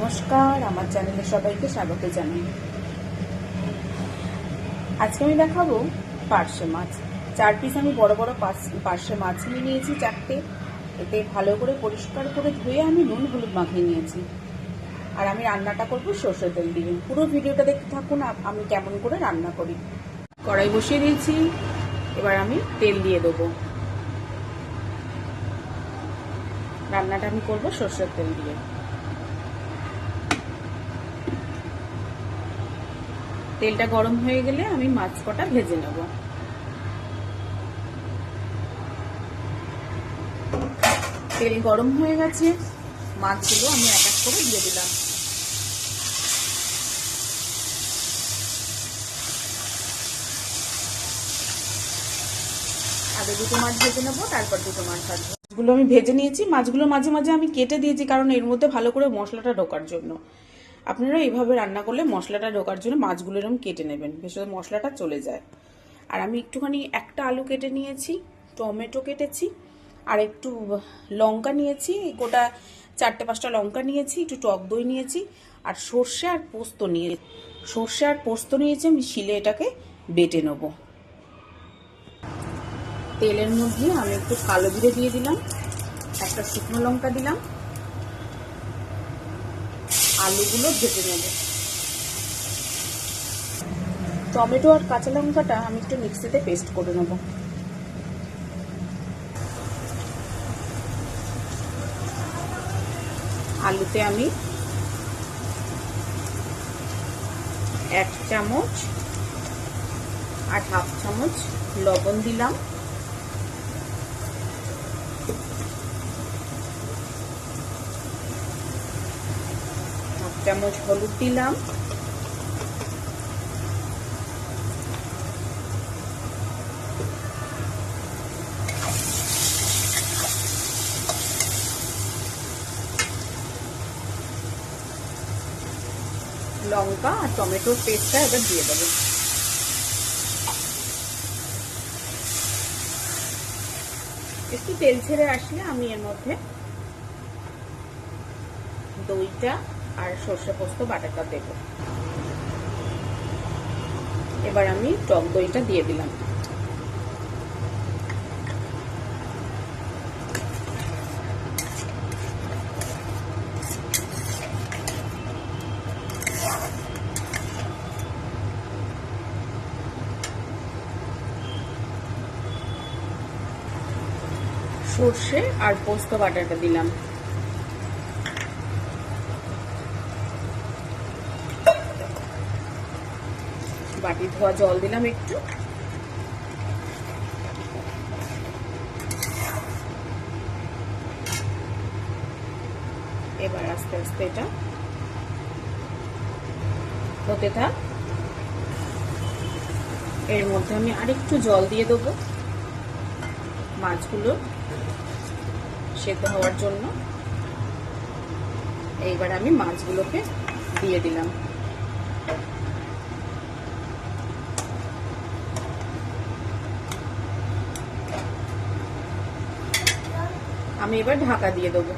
নমস্কার, আমার চ্যানেলে সবাইকে স্বাগত জানাই। আজকে আমি দেখাবো পার্শে মাছ। চার পিস আমি বড় বড় পার্শে মাছ নিয়ে নিয়েছি চারটে। এতে ভালো করে পরিষ্কার করে ধুয়ে আমি নুন হলুদ মাখিয়ে নিয়েছি। আর আমি রান্নাটা করব সর্ষে তেল দিয়ে। পুরো ভিডিওটা দেখতে থাকুন আমি কেমন করে রান্না করি। কড়াই বসিয়ে দিয়েছি, এবার আমি তেল দিয়ে দেবো। রান্নাটা আমি করব সর্ষের তেল দিয়ে। তেলটা গরম হয়ে গেলে আমি মাছ কটা ভেজে নেব। তেল গরম হয়ে গেছে, মাছগুলো আমি এক এক করে দিয়ে দিলাম। আগে দুটো মাছ ভেজে নেব, তারপর দুটো মাছ ভাজবো। মাছগুলো আমি ভেজে নিয়েছি, মাছগুলো মাঝে মাঝে আমি কেটে দিয়েছি, কারণ এর মধ্যে ভালো করে মশলাটা ঢোকার জন্য। আপনারা এইভাবে রান্না করলে মশলাটা ঢোকার জন্য মাছগুলো এরকম কেটে নেবেন বেশ মশলাটা চলে যায়। আর আমি একটুখানি একটা আলু কেটে নিয়েছি, টমেটো কেটেছি, আর একটু লঙ্কা নিয়েছি, গোটা চারটে পাঁচটা লঙ্কা নিয়েছি, একটু টক দই নিয়েছি, আর সর্ষে আর পোস্ত নিয়ে সর্ষে আর পোস্ত নিয়েছি, আমি শিলে এটাকে বেটে নেব। তেলের মধ্যে আমি একটু কালো জিরে দিয়ে দিলাম, একটা শুকনো লঙ্কা দিলাম। আলুগুলো ভেজে নেব। টমেটো আর কাঁচা লঙ্কাটা আমি একটু মিক্সিতে পেস্ট করে নেব। আলুতে আমি এক চামচ আর হাফ চামচ লবণ দিলাম। চামচ হলুদ দিলাম। লঙ্কা আর টমেটোর পেস্টটা এবার দিয়ে দেবো। একটু তেল ছেড়ে আসলে আমি এর মধ্যে দইটা আর সর্ষে পোস্ত বাটাটা দেব। এবার আমি টক দইটা দিয়ে দিলাম। সর্ষে আর পোস্ত বাটাটা দিলাম। বাটি ধোয়া জল দিলাম একটু। এবার আস্তে আস্তে এটা হতে থাক। এর মধ্যে আমি আরেকটু জল দিয়ে দেবো মাছগুলো সেদ্ধ হওয়ার জন্য। এইবার আমি মাছগুলোকে দিয়ে দিলাম। আমি এবার ঢাকা দিয়ে দেবো।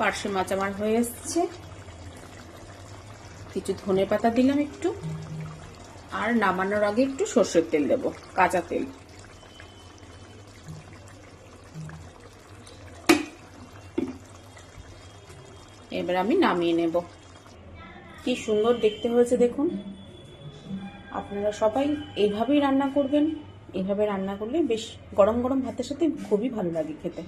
পার্শে মাছ আমার হয়ে এসছে। কিছু ধনে পাতা দিলাম একটু। আর নামানোর আগে একটু সর্ষের তেল দেবো, কাঁচা তেল। এবার আমি নামিয়ে নেব। কি সুন্দর দেখতে হয়েছে দেখুন। আপনারা সবাই এইভাবেই রান্না করবেন। এইভাবে রান্না করলে বেশ গরম গরম ভাতের সাথে খুবই ভালো লাগে খেতে।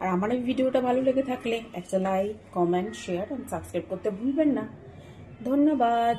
আর আমার এই ভিডিওটা ভালো লেগে থাকলে একটা like comment share and subscribe করতে ভুলবেন না। ধন্যবাদ।